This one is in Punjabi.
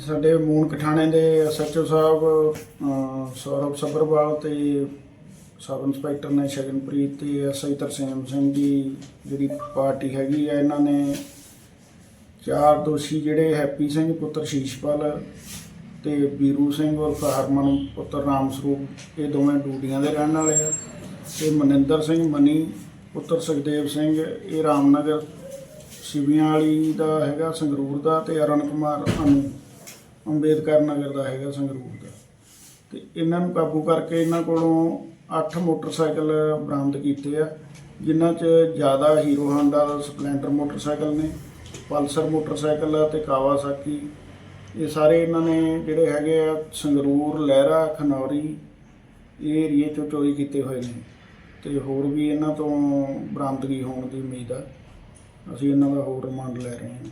ਸਾਡੇ ਮੂਨ ਕਠਾਣੇ ਦੇ ਐਸਐਚਓ ਸਾਹਿਬ ਅਹ, ਸੌਰਵ ਸੱਭਰਵਾਲ ਤੇ ਸਬ ਇੰਸਪੈਕਟਰ ਨੇ ਸ਼ਗਨਪ੍ਰੀਤ ਤੇ ਐਸਆਈ ਤਰਸੇਮ ਸਿੰਘ ਦੀ ਜਿਹੜੀ ਪਾਰਟੀ ਹੈਗੀ ਆ ਇਹਨਾਂ ਨੇ ਚਾਰ ਦੋਸ਼ੀ ਜਿਹੜੇ ਹੈਪੀ ਸਿੰਘ ਪੁੱਤਰ ਸ਼ੀਸ਼ਪਾਲ ਤੇ ਬੀਰੂ ਸਿੰਘ ਉਰਫ ਹਰਮਨ ਪੁੱਤਰ ਰਾਮ ਸਰੂਪ ਇਹ ਦੋਵੇਂ ਡੂਡੀਆਂ ਦੇ ਰਹਿਣ ਵਾਲੇ ਆ। ਤੇ ਮਨਿੰਦਰ ਸਿੰਘ ਮਨੀ ਪੁੱਤਰ ਸੁਖਦੇਵ ਸਿੰਘ ਇਹ ਰਾਮਨਗਰ ਸ਼ਿਵੀਆਂ ਵਾਲੀ ਦਾ ਹੈਗਾ ਸੰਗਰੂਰ ਦਾ ਤੇ ਅਰਨ ਕੁਮਾਰ ਅਨੂ। ਅੰਬੇਦਕਰ ਨਗਰ ਦਾ ਹੈਗਾ ਸੰਗਰੂਰ ਦਾ। ਤੇ ਇਹਨਾਂ ਨੂੰ ਕਾਬੂ ਕਰਕੇ ਇਹਨਾਂ ਕੋਲੋਂ 8 ਮੋਟਰਸਾਈਕਲ ਬਰਾਮਦ ਕੀਤੇ ਆ, ਜਿਨ੍ਹਾਂ 'ਚ ਜ਼ਿਆਦਾ ਹੀਰੋ ਹਾਂਡਾ, ਸਪਲੈਂਡਰ ਮੋਟਰਸਾਈਕਲ ਨੇ, ਪਲਸਰ ਮੋਟਰਸਾਈਕਲ ਆ ਤੇ ਕਾਵਾਸਾਕੀ। ਇਹ ਸਾਰੇ ਇਹਨਾਂ ਨੇ ਜਿਹੜੇ ਹੈਗੇ ਆ ਸੰਗਰੂਰ, ਲਹਿਰਾ, ਖਨੌਰੀ, ਇਹ ਏਰੀਏ 'ਚੋਂ ਚੋਰੀ ਕੀਤੇ ਹੋਏ ਨੇ। ਤੇ ਹੋਰ ਵੀ ਇਹਨਾਂ ਤੋਂ ਬਰਾਮਦਗੀ ਹੋਣ ਦੀ ਉਮੀਦ ਆ। ਅਸੀਂ ਇਹਨਾਂ ਦਾ ਹੋਰ ਰਿਮਾਂਡ ਲੈ ਰਹੇ ਹਾਂ।